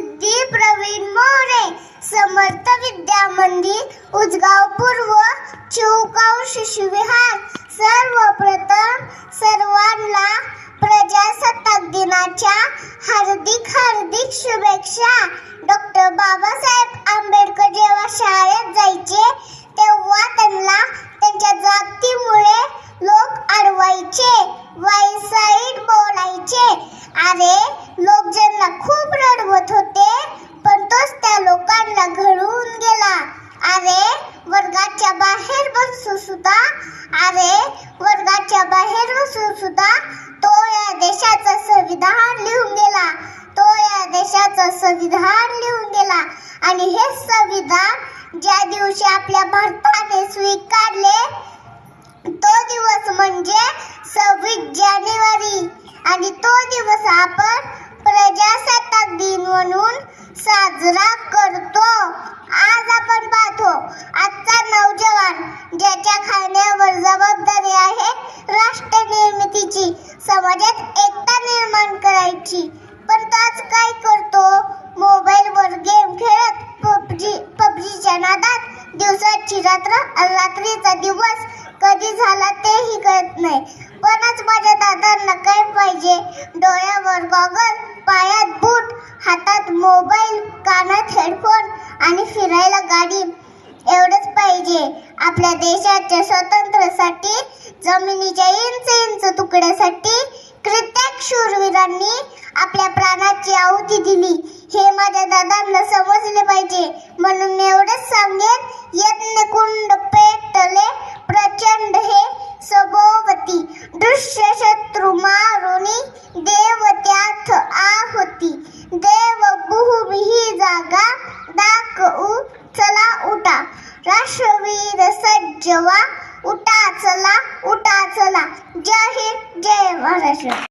सिद्धी प्रवीण मोरे समर्थ विद्या मंदिर उजगाव पूर्व चिवगाव शिशुविहार सर्वप्रथम सर्वांना प्रजासत्ताक दिनाच्या हार्दिक हार्दिक शुभेच्छा. डॉक्टर बाबासाहेब आंबेडकर जेव्हा शाळेत जायचे तेव्हा त्यांना त्यांच्या जातीमुळे लोक अडवायचे वाईसाईड बोलायचे. अरे लोक ज्यांना खूप रडवत होते पण तोच त्या लोकांना घडवून गेला अरे वर्गाच्या बाहेर बसून सुद्धा अरे वर्गाच्या बाहेर बसून सुद्धा तो या देशाचं संविधान लिहून गेला. तो या देशाचं संविधान लिहून गेला. आणि हे संविधान ज्या दिवशी आपल्या भारताने स्वीकारले तो दिवस म्हणजे सव्वीस जानेवारी. आणि तो दिवस आपण प्रजासत्ताक दिन म्हणून साजरा कर ज्याच्या खाण्यावर जबाबदारी आहे राष्ट्र निर्मितीची समाजात एकता निर्माण करायची. पण तो आज काय करतो? मोबाईलवर गेम खेळत पबजी पबजीच्या नादात दिवसाची रात्र रात्रीचा दिवस कधी झाला तेही कळत नाही. पणच माझ्या दादांना काय पाहिजे? डोळ्यावर गॉगल पायात बूट हातात मोबाईल कानात हेडफोन आणि फिरायला गाडी. एवढंच पाहिजे. आपल्या देशाच्या स्वातंत्र्यासाठी जमिनीच्या इंच इंच तुकड्यासाठी कित्येक शूरवीरांनी आपल्या प्राणाची आहुती दिली. हे माझ्या दादांना समजले पाहिजे. म्हणून मी एवढंच सांगेन यज्ञ कुंड राष्ट्रवीर सज्जवा उठा चला उठा चला. जय हिंद जय महाराष्ट्र.